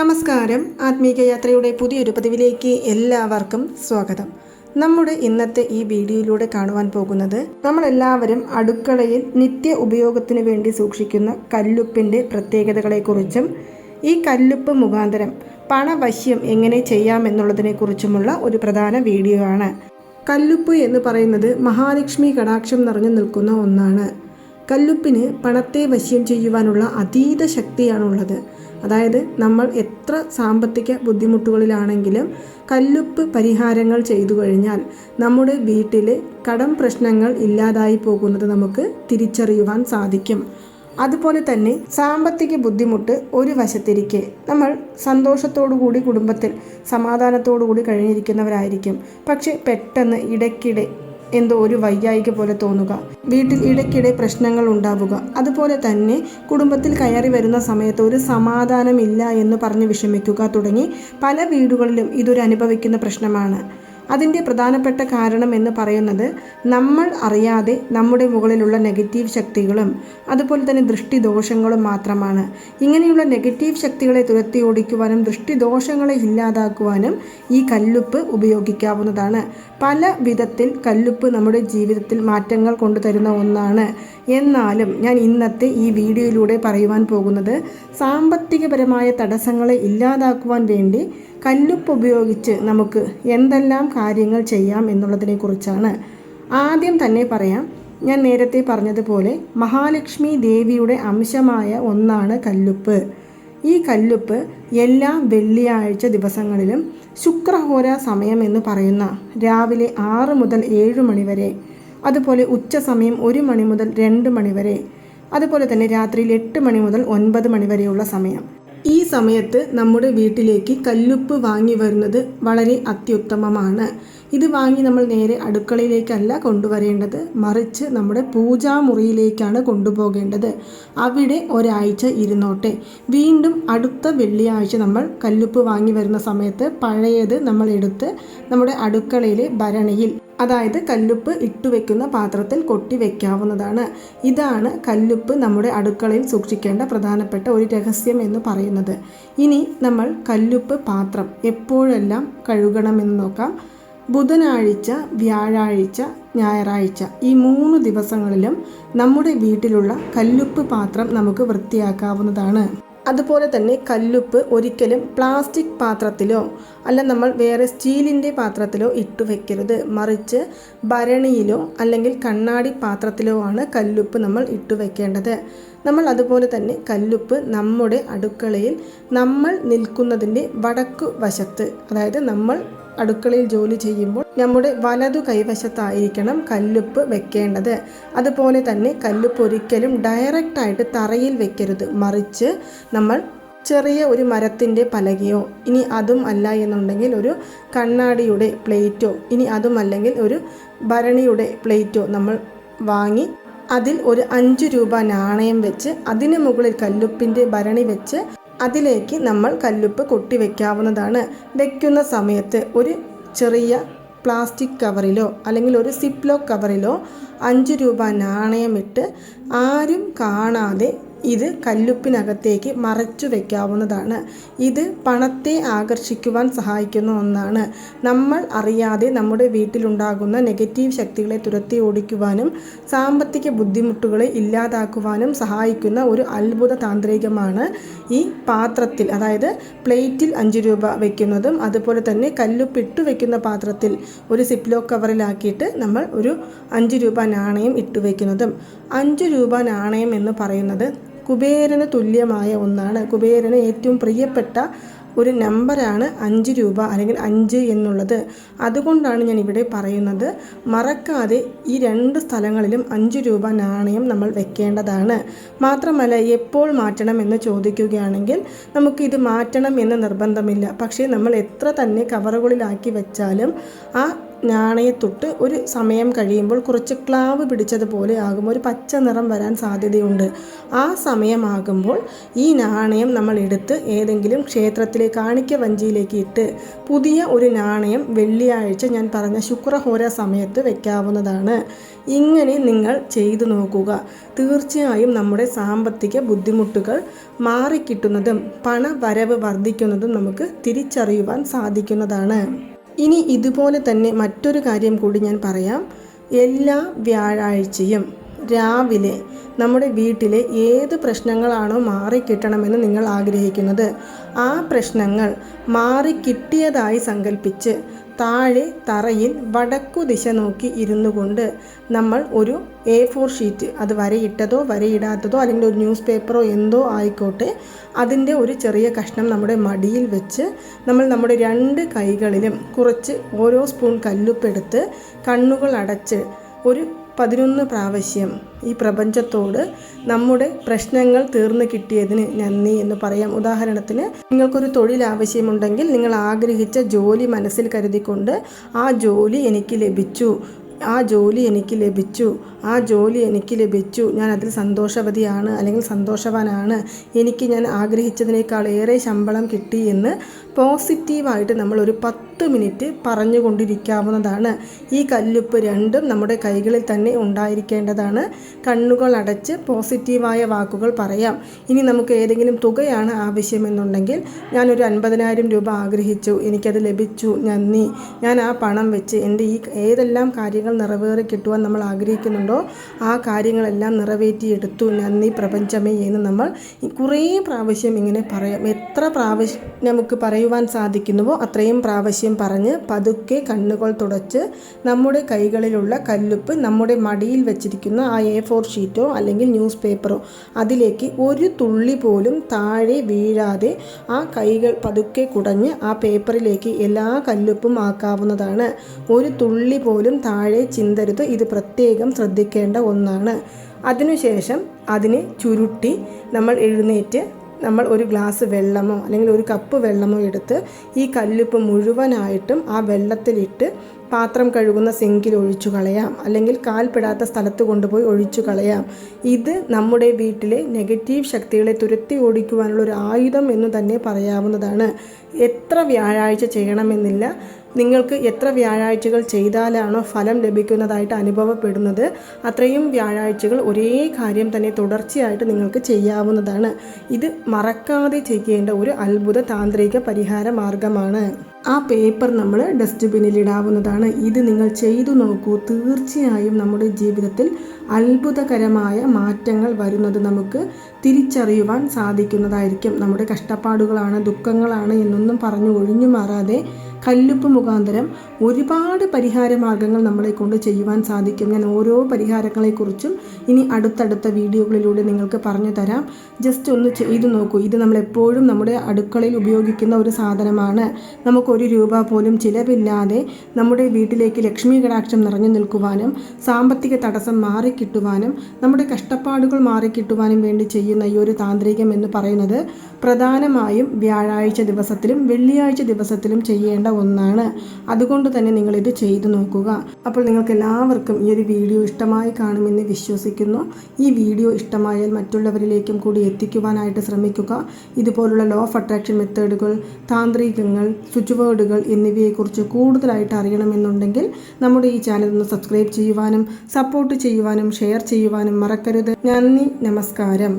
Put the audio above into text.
നമസ്കാരം. ആത്മീക യാത്രയുടെ പുതിയൊരു പതിവിലേക്ക് എല്ലാവർക്കും സ്വാഗതം. നമ്മുടെ ഇന്നത്തെ ഈ വീഡിയോയിലൂടെ കാണുവാൻ പോകുന്നത് നമ്മളെല്ലാവരും അടുക്കളയിൽ നിത്യ ഉപയോഗത്തിന് വേണ്ടി സൂക്ഷിക്കുന്ന കല്ലുപ്പിന്റെ പ്രത്യേകതകളെക്കുറിച്ചും ഈ കല്ലുപ്പ് മുഖാന്തരം പണവശ്യം എങ്ങനെ ചെയ്യാമെന്നുള്ളതിനെക്കുറിച്ചുമുള്ള ഒരു പ്രധാന വീഡിയോ ആണ്. കല്ലുപ്പ് എന്ന് പറയുന്നത് മഹാലക്ഷ്മി കടാക്ഷം നിറഞ്ഞു നിൽക്കുന്ന ഒന്നാണ്. കല്ലുപ്പിന് പണത്തെ വശ്യം ചെയ്യുവാനുള്ള അതീത ശക്തിയാണുള്ളത്. അതായത് നമ്മൾ എത്ര സാമ്പത്തിക ബുദ്ധിമുട്ടുകളിലാണെങ്കിലും കല്ലുപ്പ് പരിഹാരങ്ങൾ ചെയ്തു കഴിഞ്ഞാൽ നമ്മുടെ വീട്ടിലെ കടം പ്രശ്നങ്ങൾ ഇല്ലാതായി പോകുന്നത് നമുക്ക് തിരിച്ചറിയുവാൻ സാധിക്കും. അതുപോലെ തന്നെ സാമ്പത്തിക ബുദ്ധിമുട്ട് ഒരു വശത്തിരിക്കെ നമ്മൾ സന്തോഷത്തോടുകൂടി കുടുംബത്തിൽ സമാധാനത്തോടു കൂടി കഴിഞ്ഞിരിക്കുന്നവരായിരിക്കും. പക്ഷെ പെട്ടെന്ന് ഇടയ്ക്കിടെ എന്തോ ഒരു വയ്യായിക പോലെ തോന്നുക. വീട്ടിൽ ഇടയ്ക്കിടെ പ്രശ്നങ്ങൾ ഉണ്ടാവുക. അതുപോലെ തന്നെ കുടുംബത്തിൽ കയറി വരുന്ന സമയത്ത് ഒരു സമാധാനമില്ല എന്ന് പറഞ്ഞ് വിഷമിക്കുക തുടങ്ങി പല വീടുകളിലും ഇതൊരു അനുഭവിക്കുന്ന പ്രശ്നമാണ്. അതിന്റെ പ്രധാനപ്പെട്ട കാരണം എന്ന് പറയുന്നത് നമ്മൾ അറിയാതെ നമ്മുടെ മുകളിലുള്ള നെഗറ്റീവ് ശക്തികളും അതുപോലെ തന്നെ ദൃഷ്ടിദോഷങ്ങളും മാത്രമാണ്. ഇങ്ങനെയുള്ള നെഗറ്റീവ് ശക്തികളെ തുരത്തി ഓടിക്കുവാനും ദൃഷ്ടിദോഷങ്ങളെ ഇല്ലാതാക്കുവാനും ഈ കല്ലുപ്പ് ഉപയോഗിക്കാവുന്നതാണ്. പല വിധത്തിൽ കല്ലുപ്പ് നമ്മുടെ ജീവിതത്തിൽ മാറ്റങ്ങൾ കൊണ്ടുതരുന്ന ഒന്നാണ്. എന്നാലും ഞാൻ ഇന്നത്തെ ഈ വീഡിയോയിലൂടെ പറയുവാൻ പോകുന്നത് സാമ്പത്തികപരമായ തടസ്സങ്ങളെ ഇല്ലാതാക്കുവാൻ വേണ്ടി കല്ലുപ്പ് ഉപയോഗിച്ച് നമുക്ക് എന്തെല്ലാം കാര്യങ്ങൾ ചെയ്യാം എന്നുള്ളതിനെക്കുറിച്ചാണ്. ആദ്യം തന്നെ പറയാം ഞാൻ നേരത്തെ പറഞ്ഞതുപോലെ മഹാലക്ഷ്മി ദേവിയുടെ അംശമായ ഒന്നാണ് കല്ലുപ്പ്. ഈ കല്ലുപ്പ് എല്ലാ വെള്ളിയാഴ്ച ദിവസങ്ങളിലും ശുക്രഹോര സമയം എന്ന് പറയുന്ന രാവിലെ ആറ് മുതൽ ഏഴ് മണി വരെ അതുപോലെ ഉച്ച സമയം ഒരു മണി മുതൽ രണ്ട് മണി വരെ അതുപോലെ തന്നെ രാത്രിയിൽ എട്ട് മണി മുതൽ ഒൻപത് മണി വരെയുള്ള സമയം. ഈ സമയത്ത് നമ്മുടെ വീട്ടിലേക്ക് കല്ലുപ്പ് വാങ്ങി വരുന്നത് വളരെ അത്യുത്തമമാണ്. ഇത് വാങ്ങി നമ്മൾ നേരെ അടുക്കളയിലേക്കല്ല കൊണ്ടുവരേണ്ടത്. മറിച്ച് നമ്മുടെ പൂജാമുറിയിലേക്കാണ് കൊണ്ടുപോകേണ്ടത്. അവിടെ ഒരാഴ്ച ഇരുന്നോട്ടെ. വീണ്ടും അടുത്ത വെള്ളിയാഴ്ച നമ്മൾ കല്ലുപ്പ് വാങ്ങി വരുന്ന സമയത്ത് പഴയത് നമ്മൾ എടുത്ത് നമ്മുടെ അടുക്കളയിലെ ഭരണിയിൽ അതായത് കല്ലുപ്പ് ഇട്ടുവെക്കുന്ന പാത്രത്തിൽ കൊട്ടി വെക്കാവുന്നതാണ്. ഇതാണ് കല്ലുപ്പ് നമ്മുടെ അടുക്കളയിൽ സൂക്ഷിക്കേണ്ട പ്രധാനപ്പെട്ട ഒരു രഹസ്യം എന്ന് പറയുന്നത്. ഇനി നമ്മൾ കല്ലുപ്പ് പാത്രം എപ്പോഴെല്ലാം കഴുകണമെന്ന് നോക്കാം. ബുധനാഴ്ച വ്യാഴാഴ്ച ഞായറാഴ്ച ഈ മൂന്ന് ദിവസങ്ങളിലും നമ്മുടെ വീട്ടിലുള്ള കല്ലുപ്പ് പാത്രം നമുക്ക് വൃത്തിയാക്കാവുന്നതാണ്. അതുപോലെ തന്നെ കല്ലുപ്പ് ഒരിക്കലും പ്ലാസ്റ്റിക് പാത്രത്തിലോ അല്ല നമ്മൾ വേറെ സ്റ്റീലിന്റെ പാത്രത്തിലോ ഇട്ടു വെക്കരുത്. മറിച്ച് ഭരണിയിലോ അല്ലെങ്കിൽ കണ്ണാടി പാത്രത്തിലോ ആണ് കല്ലുപ്പ് നമ്മൾ ഇട്ടു വെക്കേണ്ടത്. നമ്മൾ അതുപോലെ തന്നെ കല്ലുപ്പ് നമ്മുടെ അടുക്കളയിൽ നമ്മൾ നിൽക്കുന്നതിന്റെ വടക്കു വശത്ത് അതായത് നമ്മൾ അടുക്കളയിൽ ജോലി ചെയ്യുമ്പോൾ നമ്മുടെ വലതു കൈവശത്തായിരിക്കണം കല്ലുപ്പ് വെക്കേണ്ടത്. അതുപോലെ തന്നെ കല്ലുപ്പ് ഒരിക്കലും ഡയറക്റ്റായിട്ട് തറയിൽ വെക്കരുത്. മറിച്ച് നമ്മൾ ചെറിയ ഒരു മരത്തിന്റെ പലകയോ ഇനി അതും അല്ല എന്നുണ്ടെങ്കിൽ ഒരു കണ്ണാടിയുടെ പ്ലേറ്റോ ഇനി അതും അല്ലെങ്കിൽ ഒരു ഭരണിയുടെ പ്ലേറ്റോ നമ്മൾ വാങ്ങി അതിൽ ഒരു അഞ്ച് രൂപ നാണയം വെച്ച് അതിന് മുകളിൽ കല്ലുപ്പിന്റെ ഭരണി വെച്ച് അതിലേക്ക് നമ്മൾ കല്ലുപ്പ് കൊട്ടി വെക്കാവുന്നതാണ്. വെക്കുന്ന സമയത്ത് ഒരു ചെറിയ പ്ലാസ്റ്റിക് കവറിലോ അല്ലെങ്കിൽ ഒരു സിപ്ലോ കവറിലോ അഞ്ച് രൂപ നാണയമിട്ട് ആരും കാണാതെ ഇത് കല്ലുപ്പിനകത്തേക്ക് മറച്ചു വയ്ക്കാവുന്നതാണ് ഇത് പണത്തെ ആകർഷിക്കുവാൻ സഹായിക്കുന്ന ഒന്നാണ്. നമ്മൾ അറിയാതെ നമ്മുടെ വീട്ടിലുണ്ടാകുന്ന നെഗറ്റീവ് ശക്തികളെ തുരത്തി ഓടിക്കുവാനും സാമ്പത്തിക ബുദ്ധിമുട്ടുകളെ ഇല്ലാതാക്കുവാനും സഹായിക്കുന്ന ഒരു അത്ഭുത താന്ത്രികമാണ് ഈ പാത്രത്തിൽ അതായത് പ്ലേറ്റിൽ അഞ്ച് രൂപ വയ്ക്കുന്നതും അതുപോലെ തന്നെ കല്ലുപ്പിട്ട് വയ്ക്കുന്ന പാത്രത്തിൽ ഒരു സിപ്ലോ കവറിലാക്കിയിട്ട് നമ്മൾ ഒരു അഞ്ച് രൂപ നാണയം ഇട്ടു വയ്ക്കുന്നതും അഞ്ച് രൂപ നാണയം എന്ന് പറയുന്നത് കുബേരന് തുല്യമായ ഒന്നാണ്. കുബേരന് ഏറ്റവും പ്രിയപ്പെട്ട ഒരു നമ്പറാണ് അഞ്ച് രൂപ അല്ലെങ്കിൽ അഞ്ച് എന്നുള്ളത്. അതുകൊണ്ടാണ് ഞാൻ ഇവിടെ പറയുന്നത്. മറക്കാതെ ഈ രണ്ട് സ്ഥലങ്ങളിലും അഞ്ച് രൂപ നാണയം നമ്മൾ വെക്കേണ്ടതാണ്. മാത്രമല്ല എപ്പോൾ മാറ്റണം എന്ന് ചോദിക്കുകയാണെങ്കിൽ ഇത് മാറ്റണം എന്ന് നിർബന്ധമില്ല. പക്ഷേ നമ്മൾ എത്ര തന്നെ കവറുകളിലാക്കി വെച്ചാലും ആ നാണയത്തൊട്ട് ഒരു സമയം കഴിയുമ്പോൾ കുറച്ച് ക്ലാവ് പിടിച്ചതുപോലെ ആകും. ഒരു പച്ച നിറം വരാൻ സാധ്യതയുണ്ട്. ആ സമയമാകുമ്പോൾ ഈ നാണയം നമ്മൾ എടുത്ത് ഏതെങ്കിലും ക്ഷേത്രത്തിലെ കാണിക്ക വഞ്ചിയിലേക്ക് ഇട്ട് പുതിയ ഒരു നാണയം വെള്ളിയാഴ്ച ഞാൻ പറഞ്ഞ ശുക്രഹോര സമയത്ത് വയ്ക്കാവുന്നതാണ് ഇങ്ങനെ നിങ്ങൾ ചെയ്തു നോക്കുക. തീർച്ചയായും നമ്മുടെ സാമ്പത്തിക ബുദ്ധിമുട്ടുകൾ മാറിക്കിട്ടുന്നതും പണവരവ് വർദ്ധിക്കുന്നതും നമുക്ക് തിരിച്ചറിയുവാൻ സാധിക്കുന്നതാണ്. ഇനി ഇതുപോലെ തന്നെ മറ്റൊരു കാര്യം കൂടി ഞാൻ പറയാം. എല്ലാ വ്യാഴാഴ്ചയും രാവിലെ നമ്മുടെ വീട്ടിലെ ഏത് പ്രശ്നങ്ങളാണോ മാറിക്കിട്ടണമെന്ന് നിങ്ങൾ ആഗ്രഹിക്കുന്നത്. ആ പ്രശ്നങ്ങൾ മാറിക്കിട്ടിയതായി സങ്കല്പിച്ച് താഴെ തറയിൽ വടക്കു ദിശ നോക്കി ഇരുന്നു കൊണ്ട് നമ്മൾ ഒരു എ ഫോർ ഷീറ്റ് അത് വരയിട്ടതോ വരയിടാത്തതോ അല്ലെങ്കിൽ ഒരു ന്യൂസ് പേപ്പറോ എന്തോ ആയിക്കോട്ടെ അതിന്റെ ഒരു ചെറിയ കഷ്ണം നമ്മുടെ മടിയിൽ വെച്ച് നമ്മൾ നമ്മുടെ രണ്ട് കൈകളിലും കുറച്ച് ഓരോ സ്പൂൺ കല്ലുപ്പെടുത്ത് കണ്ണുകൾ അടച്ച് ഒരു പതിനൊന്ന് പ്രാവശ്യം ഈ പ്രപഞ്ചത്തോട് നമ്മുടെ പ്രശ്നങ്ങൾ തീർന്നു കിട്ടിയതിന് നന്ദി എന്ന് പറയാം. ഉദാഹരണത്തിന് നിങ്ങൾക്കൊരു തൊഴിൽ ആവശ്യമുണ്ടെങ്കിൽ നിങ്ങൾ ആഗ്രഹിച്ച ജോലി മനസ്സിൽ കരുതിക്കൊണ്ട് ആ ജോലി എനിക്ക് ലഭിച്ചു. ആ ജോലി എനിക്ക് ലഭിച്ചു. ആ ജോലി എനിക്ക് ലഭിച്ചു. ഞാൻ അതിൽ സന്തോഷവതിയാണ് അല്ലെങ്കിൽ സന്തോഷവാനാണ്. എനിക്ക് ഞാൻ ആഗ്രഹിച്ചതിനേക്കാൾ ഏറെ ശമ്പളം കിട്ടി എന്ന് പോസിറ്റീവായിട്ട് നമ്മൾ ഒരു പത്ത് മിനിറ്റ് പറഞ്ഞുകൊണ്ടിരിക്കാവുന്നതാണ്. ഈ കല്ലുപ്പ് രണ്ടും നമ്മുടെ കൈകളിൽ തന്നെ ഉണ്ടായിരിക്കേണ്ടതാണ്. കണ്ണുകൾ അടച്ച് പോസിറ്റീവായ വാക്കുകൾ പറയാം. ഇനി നമുക്ക് ഏതെങ്കിലും തുകയാണ് ആവശ്യമെന്നുണ്ടെങ്കിൽ ഞാനൊരു അൻപതിനായിരം രൂപ ആഗ്രഹിച്ചു. എനിക്കത് ലഭിച്ചു. നന്ദി. ഞാൻ ആ പണം വെച്ച് എന്റെ ഈ ഏതെല്ലാം കാര്യങ്ങൾ നിറവേറി കിട്ടുവാൻ നമ്മൾ ആഗ്രഹിക്കുന്നുണ്ടോ ആ കാര്യങ്ങളെല്ലാം നിറവേറ്റിയെടുത്തു. നന്ദി പ്രപഞ്ചമേ എന്ന് നമ്മൾ കുറേ പ്രാവശ്യം ഇങ്ങനെ പറയാം. എത്ര പ്രാവശ്യം നമുക്ക് പറയുവാൻ സാധിക്കുന്നുവോ അത്രയും പ്രാവശ്യം പറഞ്ഞ് പതുക്കെ കണ്ണുകൾ തുടച്ച് നമ്മുടെ കൈകളിലുള്ള കല്ലുപ്പ് നമ്മുടെ മടിയിൽ വെച്ചിരിക്കുന്ന ആ എ ഫോർ ഷീറ്റോ അല്ലെങ്കിൽ ന്യൂസ് പേപ്പറോ അതിലേക്ക് ഒരു തുള്ളി പോലും താഴെ വീഴാതെ ആ കൈകൾ പതുക്കെ കുടഞ്ഞ് ആ പേപ്പറിലേക്ക് എല്ലാ കല്ലുപ്പും ആക്കാവുന്നതാണ്. ഒരു തുള്ളി പോലും താഴെ ചിന്തരുത്. ഇത് പ്രത്യേകം ശ്രദ്ധിക്കേണ്ട ഒന്നാണ്. അതിനുശേഷം അതിനെ ചുരുട്ടി നമ്മൾ എഴുന്നേറ്റ് നമ്മൾ ഒരു ഗ്ലാസ് വെള്ളമോ അല്ലെങ്കിൽ ഒരു കപ്പ് വെള്ളമോ എടുത്ത് ഈ കല്ലുപ്പ് മുഴുവനായിട്ടും ആ വെള്ളത്തിലിട്ട് പാത്രം കഴുകുന്ന സിങ്കിൽ ഒഴിച്ചു കളയാം. അല്ലെങ്കിൽ കാൽപ്പെടാത്ത സ്ഥലത്ത് കൊണ്ടുപോയി ഒഴിച്ചു കളയാം. ഇത് നമ്മുടെ വീട്ടിലെ നെഗറ്റീവ് ശക്തികളെ തുരത്തി ഓടിക്കുവാനുള്ള ഒരു ആയുധം എന്ന് തന്നെ പറയാവുന്നതാണ്. എത്ര വ്യാഴാഴ്ച ചെയ്യണമെന്നില്ല. നിങ്ങൾക്ക് എത്ര വ്യാഴാഴ്ചകൾ ചെയ്താലാണോ ഫലം ലഭിക്കുന്നതായിട്ട് അനുഭവപ്പെടുന്നത് അത്രയും വ്യാഴാഴ്ചകൾ ഒരേ കാര്യം തന്നെ തുടർച്ചയായിട്ട് നിങ്ങൾക്ക് ചെയ്യാവുന്നതാണ്. ഇത് മറക്കാതെ ചെയ്യേണ്ട ഒരു അത്ഭുത താന്ത്രിക പരിഹാര മാർഗമാണ്. ആ പേപ്പർ നമ്മൾ ഡസ്റ്റ്ബിന്നിൽ ഇടാവുന്നതാണ്. ഇത് നിങ്ങൾ ചെയ്തു നോക്കൂ. തീർച്ചയായും നമ്മുടെ ജീവിതത്തിൽ അത്ഭുതകരമായ മാറ്റങ്ങൾ വരുന്നത് നമുക്ക് തിരിച്ചറിയുവാൻ സാധിക്കുന്നതായിരിക്കും. നമ്മുടെ കഷ്ടപ്പാടുകളാണ് ദുഃഖങ്ങളാണ് എന്നൊന്നും പറഞ്ഞു ഒഴിഞ്ഞു മാറാതെ കല്ലുപ്പ് മുഖാന്തരം ഒരുപാട് പരിഹാര മാർഗങ്ങൾ നമ്മളെ കൊണ്ട് ചെയ്യുവാൻ സാധിക്കും. ഞാൻ ഓരോ പരിഹാരങ്ങളെക്കുറിച്ചും ഇനി അടുത്തടുത്ത വീഡിയോകളിലൂടെ നിങ്ങൾക്ക് പറഞ്ഞു തരാം. ജസ്റ്റ് ഒന്ന് ചെയ്തു നോക്കൂ. ഇത് നമ്മളെപ്പോഴും നമ്മുടെ അടുക്കളയിൽ ഉപയോഗിക്കുന്ന ഒരു സാധനമാണ്. നമുക്കൊരു രൂപ പോലും ചിലവില്ലാതെ നമ്മുടെ വീട്ടിലേക്ക് ലക്ഷ്മി കടാക്ഷം നിറഞ്ഞു നിൽക്കുവാനും സാമ്പത്തിക തടസ്സം മാറിക്കിട്ടുവാനും നമ്മുടെ കഷ്ടപ്പാടുകൾ മാറിക്കിട്ടുവാനും വേണ്ടി ചെയ്യുന്ന ഈ ഒരു താന്ത്രികം എന്ന് പറയുന്നത് പ്രധാനമായും വ്യാഴാഴ്ച ദിവസത്തിലും വെള്ളിയാഴ്ച ദിവസത്തിലും ചെയ്യേണ്ട ഒന്നാണ്. അതുകൊണ്ട് തന്നെ നിങ്ങൾ ഇത് ചെയ്തു നോക്കുക. അപ്പോൾ നിങ്ങൾക്ക് എല്ലാവർക്കും ഈ ഒരു വീഡിയോ ഇഷ്ടമായി കാണുമെന്ന് വിശ്വസിക്കുന്നു. ഈ വീഡിയോ ഇഷ്ടമായാൽ മറ്റുള്ളവരിലേക്കും കൂടി എത്തിക്കുവാനായിട്ട് ശ്രമിക്കുക. ഇതുപോലുള്ള ലോ ഓഫ് അട്രാക്ഷൻ മെത്തേഡുകൾ താന്ത്രികങ്ങൾ സ്വിച്ച് വേർഡുകൾ എന്നിവയെക്കുറിച്ച് കൂടുതലായിട്ട് അറിയണമെന്നുണ്ടെങ്കിൽ നമ്മുടെ ഈ ചാനൽ ഒന്ന് സബ്സ്ക്രൈബ് ചെയ്യുവാനും സപ്പോർട്ട് ചെയ്യുവാനും ഷെയർ ചെയ്യുവാനും മറക്കരുത്. നന്ദി നമസ്കാരം.